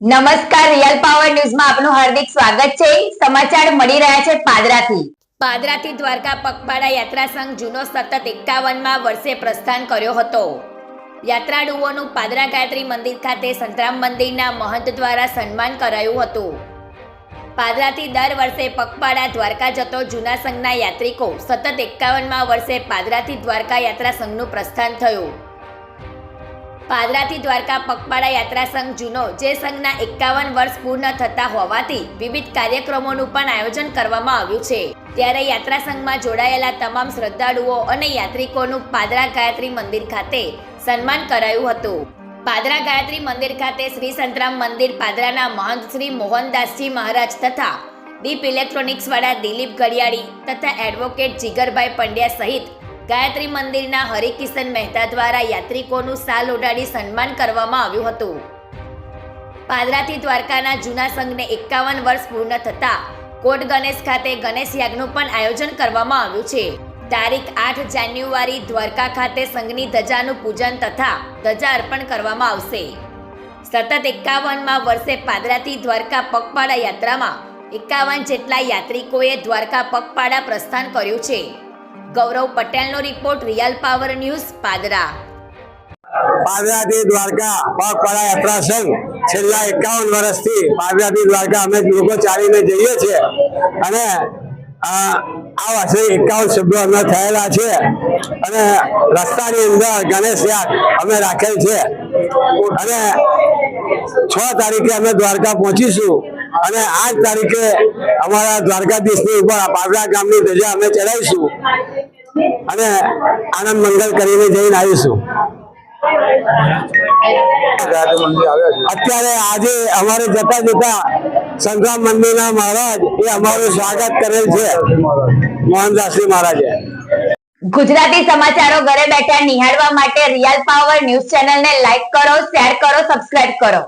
નમસ્કાર real power ન્યૂઝમાં આપનું હાર્દિક સ્વાગત છે. સમાચાર મળી રહ્યા છે પાદરાથી. પાદરાથી દ્વારકા પગપાળા યાત્રા સંઘ જૂનો સતત એકાવનમાં વર્ષે પ્રસ્થાન કર્યો હતો. યાત્રાળુઓનું પાદરા ગાયત્રી મંદિર ખાતે સંતરામ મંદિરના મહંત દ્વારા સન્માન કરાયું હતું. પાદરાથી દર વર્ષે પગપાળા દ્વારકા જતો જૂના સંઘના યાત્રિકો સતત એકાવનમાં વર્ષે પાદરાથી દ્વારકા યાત્રા સંઘનું પ્રસ્થાન થયું. પાદરાથી દ્વારકા પગપાળા યાત્રા સંઘ જૂનો, જે સંઘના એકાવન વર્ષ પૂર્ણ થતા હોવાથી વિવિધ કાર્યક્રમોનું પણ આયોજન કરવામાં આવ્યું છે. ત્યારે યાત્રા સંઘમાં જોડાયેલા તમામ શ્રદ્ધાળુઓ અને યાત્રિકોનું પાદરા ગાયત્રી મંદિર ખાતે સન્માન કરાયું હતું. પાદરા ગાયત્રી મંદિર ખાતે શ્રી સંતરામ મંદિર, પાદરાના મહંત શ્રી મોહનદાસજી મહારાજ તથા દીપ ઇલેક્ટ્રોનિક્સ વાળા દિલીપ ઘડિયાળી તથા એડવોકેટ જીગરભાઈ પંડ્યા સહિત ગાયત્રી મંદિરના હરિકિશન મહેતા દ્વારા યાત્રિકોનું સાલ ઓઢાડી સન્માન કરવામાં આવ્યું હતું. પાદરાથી દ્વારકાના જૂના સંઘને એકાવન વર્ષ પૂર્ણ થતા કોટ ગણેશ ખાતે ગણેશ યાગનું પણ આયોજન કરવામાં આવ્યું છે. તારીખ આઠ જાન્યુઆરી દ્વારકા ખાતે સંઘની ધજાનું પૂજન તથા ધજા અર્પણ કરવામાં આવશે. સતત એકાવનમાં વર્ષે પાદરાથી દ્વારકા પગપાળા યાત્રામાં એકાવન જેટલા યાત્રિકોએ દ્વારકા પગપાળા પ્રસ્થાન કર્યું છે. ગૌરવ પટેલનો report Real Power News Padra. પાદરાથી Dwarka પગપાળા યાત્રા સંઘ છેલ્લા એકાવન વર્ષથી પાદરાથી દ્વારકા અમે લોકો ચાલીને જઈએ છીએ. અને આ વર્ષે એકાવન સભ્યો અમે થયેલા છે. અને રસ્તાની અંદર ગણેશ યાદ અમે રાખેલ છે. અને છ તારીખે અમે દ્વારકા પહોંચીશું. અને આઠ તારીખે અમારા દ્વારકાધીશની ઉપર પાવડા ગામની ધજા અમે ચડાવીશું. અને આનંદ મંગલ કરીને જઈને આવીશું. અત્યારે આજે અમારે જતા જતા સંતરામ મંદિરના મહારાજ એ અમારું સ્વાગત કરેલ છે. મોહનદાસજી મહારાજે. ગુજરાતી સમાચારો ઘરે બેઠા નિહાળવા માટે રિયલ પાવર ન્યૂઝ ચેનલને લાઈક કરો, શેર કરો, સબસ્ક્રાઇબ કરો.